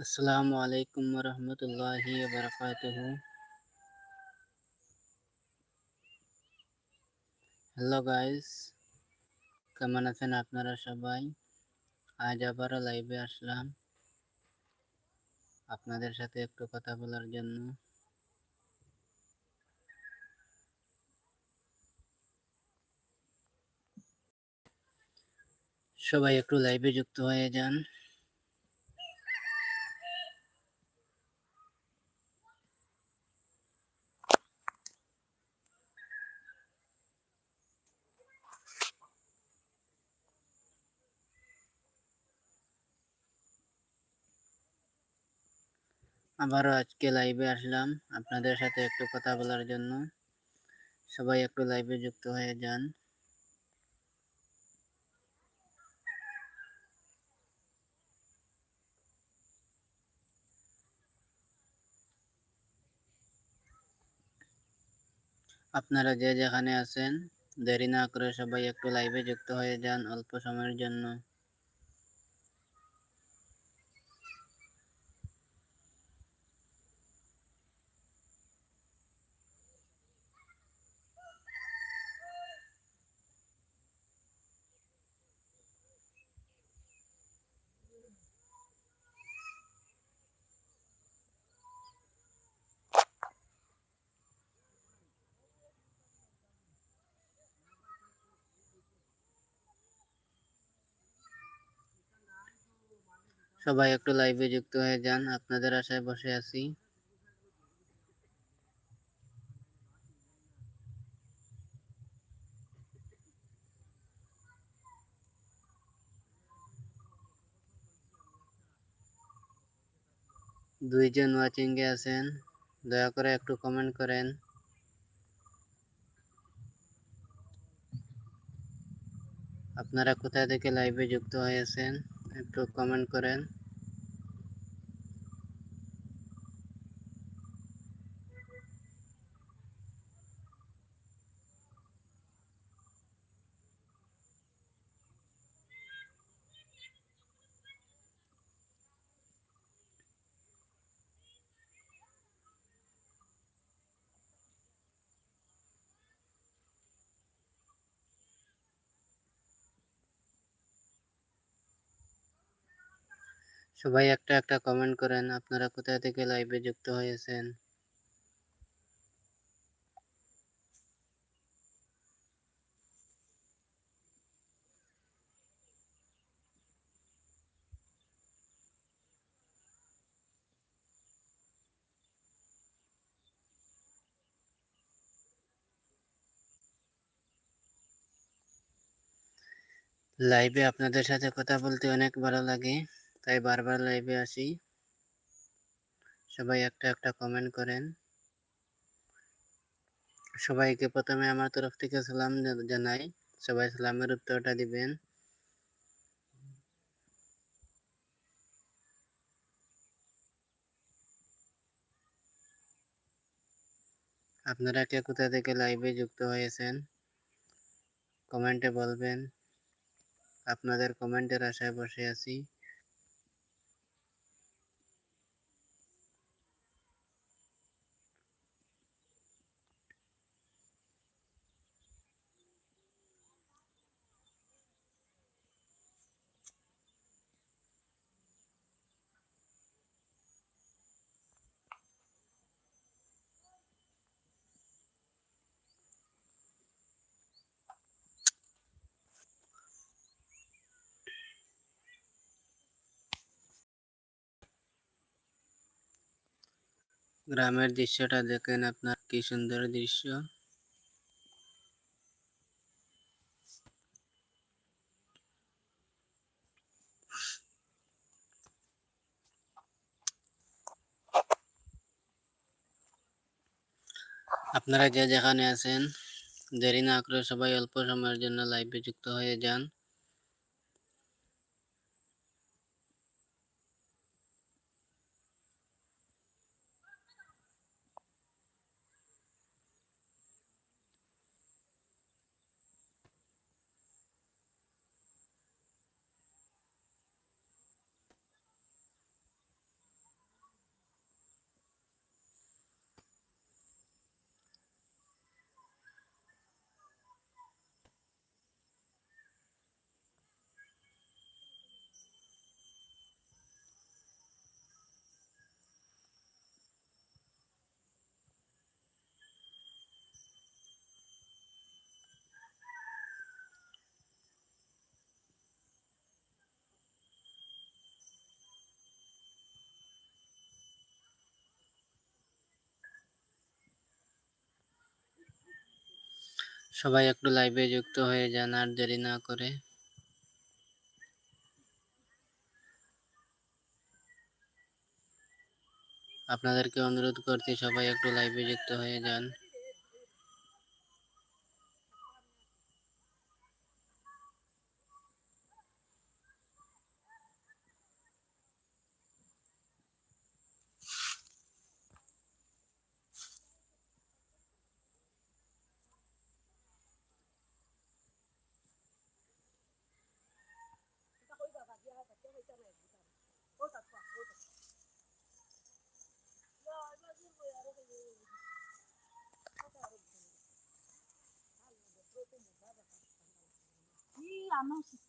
আসসালামু আলাইকুম রহমতুল্লাহি বারকাতুহ হ্যালো গাইস কেমন আছেন আপনারা সবাই? আজ আবারও লাইভে আসলাম। আপনাদের সাথে একটু কথা বলার জন্য। সবাই একটু লাইভে যুক্ত হয়ে যান। আবারও আজকে লাইভে আসলাম আপনাদের সাথে একটু কথা বলার জন্য। সবাই একটু লাইভে যুক্ত হয়ে যান। আপনারা যে যেখানে আছেন, দেরি না করে সবাই একটু লাইভে যুক্ত হয়ে যান অল্প সময়ের জন্য। সবাই একটু লাইভে যুক্ত হয়ে যান, আপনাদের আশায় বসে আছি। দুইজন ওয়াচিং এ আছেন, দয়া করে একটু কমেন্ট করেন। আপনারা কোথা থেকে লাইভে যুক্ত হয়েছেন একটু কমেন্ট করেন। সবাই একটা একটা কমেন্ট করেন, আপনারা কোথা থেকে লাইভে যুক্ত হয়েছেন? লাইভে আপনাদের সাথে কথা বলতে অনেক ভালো লাগে। তাই বারবার লাইভে আসি। সবাই একটা একটা কমেন্ট করেন। সবাইকে প্রথমে আমার তরফ থেকে সালাম জানাই। সবাই সালামের উত্তরটা দিবেন। আপনারা কে কোথা থেকে লাইভে যুক্ত হয়েছেন? কমেন্টে বলবেন। আপনাদের কমেন্টের আশায় বসে আছি। গ্রামের দৃশ্যটা দেখেন আপনার, কি সুন্দর দৃশ্য। আপনারা যে যেখানে আছেন, দেরি না করে সবাই অল্প সময়ের জন্য লাইভে যুক্ত হয়ে যান। সবাই একটু লাইভে যুক্ত হয়ে যান, আর দেরি না করে। আপনাদেরকে অনুরোধ করছি সবাই একটু লাইভে যুক্ত হয়ে যান। non, c'est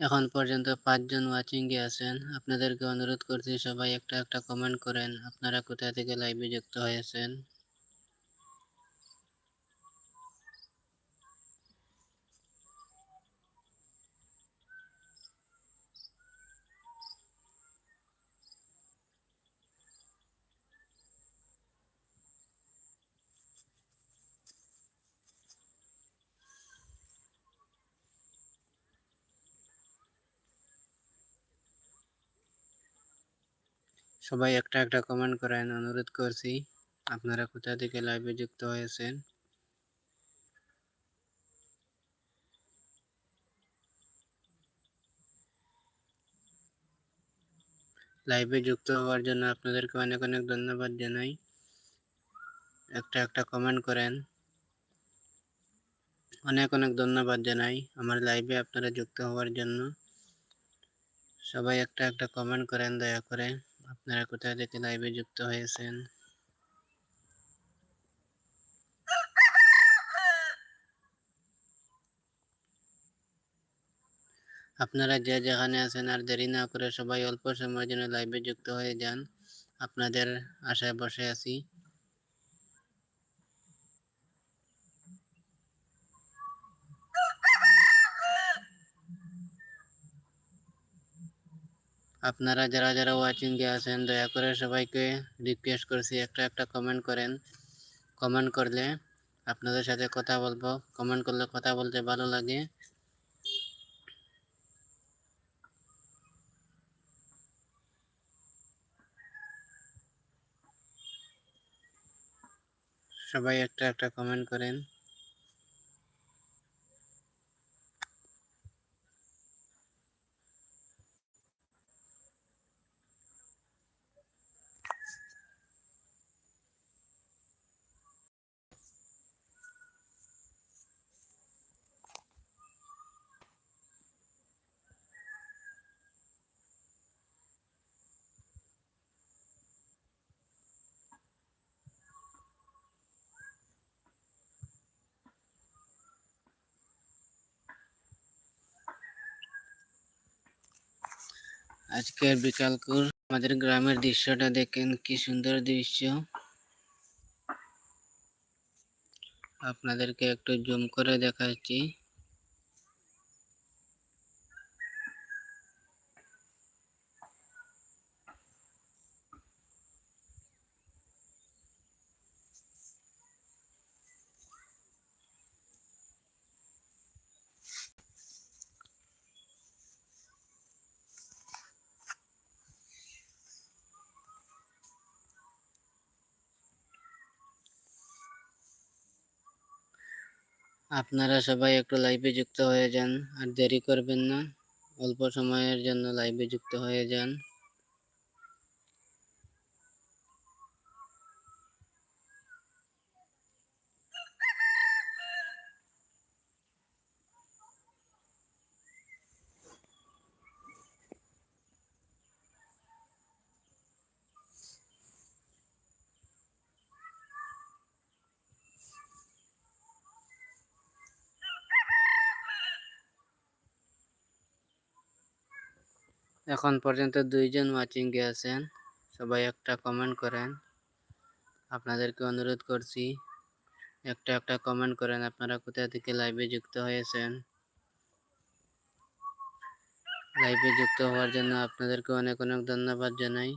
এখন পর্যন্ত পাঁচজন ওয়াচিং এ আছেন। আপনাদেরকে অনুরোধ করছি সবাই একটা একটা কমেন্ট করেন। আপনারা কোথা থেকে লাইভে যুক্ত হয়েছেন? সবাই একটা একটা কমেন্ট করেন অনুরোধ করছি। আপনারা কোথা থেকে লাইভে যুক্ত হয়েছেন? লাইভে যুক্ত হওয়ার জন্য আপনাদেরকে অনেক অনেক ধন্যবাদ জানাই। একটা একটা কমেন্ট করেন। অনেক অনেক ধন্যবাদ জানাই আমার লাইভে আপনারা যুক্ত হওয়ার জন্য। সবাই একটা একটা কমেন্ট করেন দয়া করে। আপনারা কোথায় থেকে লাইভে যুক্ত হয়েছেন? আপনারা যে যেখানে আছেন আর দেরি না করে সবাই অল্প সময়ের জন্য লাইভে যুক্ত হয়ে যান। আপনাদের আশায় বসে আছি। আপনারা যারা যারা ওয়াচিং এ আছেন, দয়া করে সবাইকে রিকোয়েস্ট করছি একটা একটা কমেন্ট করেন। কমেন্ট করলে আপনাদের সাথে কথা বলব। কমেন্ট করলে কথা বলতে ভালো লাগে। সবাই একটা একটা কমেন্ট করেন। আজকের বিকালকুর আমাদের গ্রামের দৃশ্যটা দেখেন কি সুন্দর দৃশ্য। আপনাদেরকে একটু জুম করে দেখাচ্ছি। আপনারা সবাই একটু লাইভে যুক্ত হয়ে যান, আর দেরি করবেন না। অল্প সময়ের জন্য লাইভে যুক্ত হয়ে যান। এখন পর্যন্ত দুইজন ওয়াচিংয়ে আছেন। সবাই একটা কমেন্ট করেন। আপনাদেরকে অনুরোধ করছি, একটা একটা কমেন্ট করেন, আপনারা কোথা থেকে লাইভে যুক্ত হয়েছেন? লাইভে যুক্ত হওয়ার জন্য আপনাদেরকে অনেক অনেক ধন্যবাদ জানাই।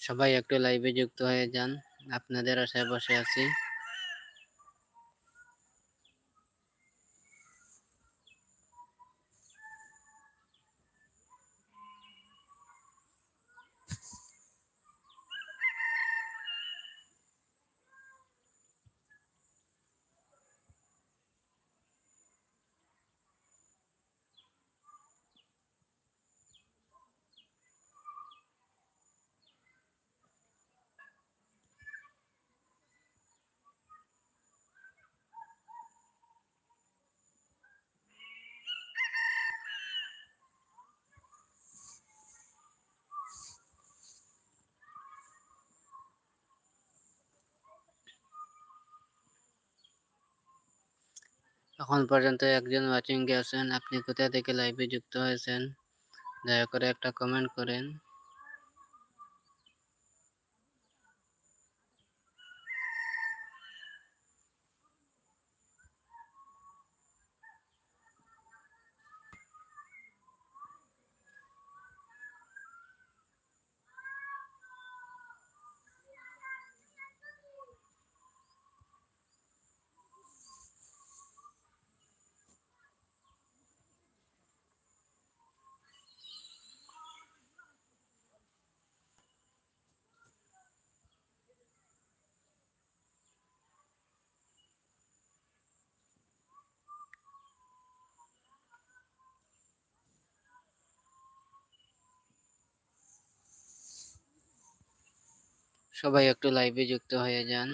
সবাই একটু লাইভে যুক্ত হয়ে যান। আপনাদের আশায় বসে আছি। এখন পর্যন্ত একজন ওয়াচিং গেছেন। আপনি কোথা থেকে লাইভে যুক্ত হয়েছেন? দয়া করে একটা কমেন্ট করেন। সবাই একটু লাইভে যুক্ত হয়ে যান।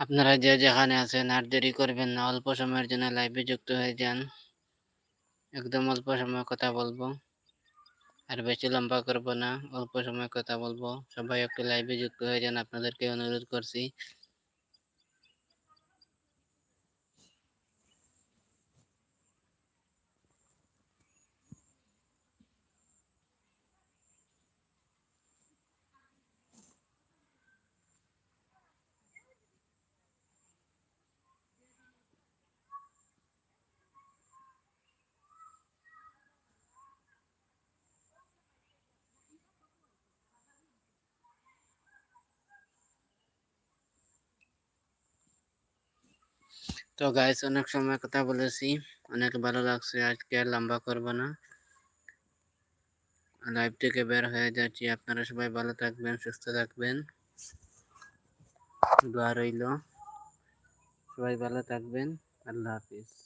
আপনারা যে যেখানে আছেন আর দেরি করবেন না, অল্প সময়ের জন্য লাইভে যুক্ত হয়ে যান। একদম অল্প সময় কথা বলব। আর বেশি লম্বা করব না, অল্প সময় কথা বলব। সবাই একটু লাইভে যুক্ত হয়ে যান, আপনাদেরকে অনুরোধ করছি। তো গাইস অনেক সময় কথা বলেছি। অনেক ভালো লাগছে। আজকে আর লম্বা করব না। লাইভ থেকে বের হয়ে যাচ্ছি। আপনারা সবাই ভালো থাকবেন, সুস্থ থাকবেন। দোয়া রইল। সবাই ভালো থাকবেন। আল্লাহ হাফিজ।